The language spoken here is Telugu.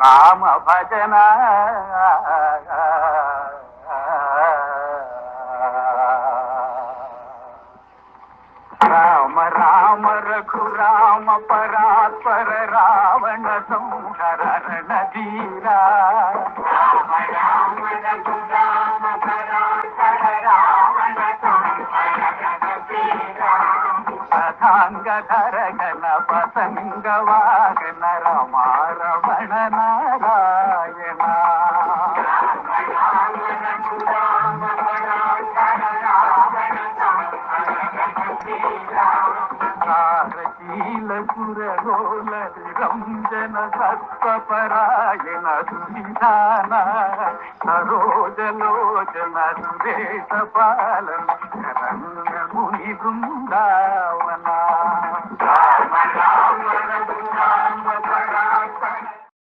राम भजन राम राम रखु राम पर रवण सिंहर नदीर సదాంగధర గణ పతంగ వాగన రమారమణ నారాయణ కారశీల సురగోల రంజన సత్వపరాయణ సువిధాన సరోజలోచన సురేష పాలన రంగ ముని బృందావనా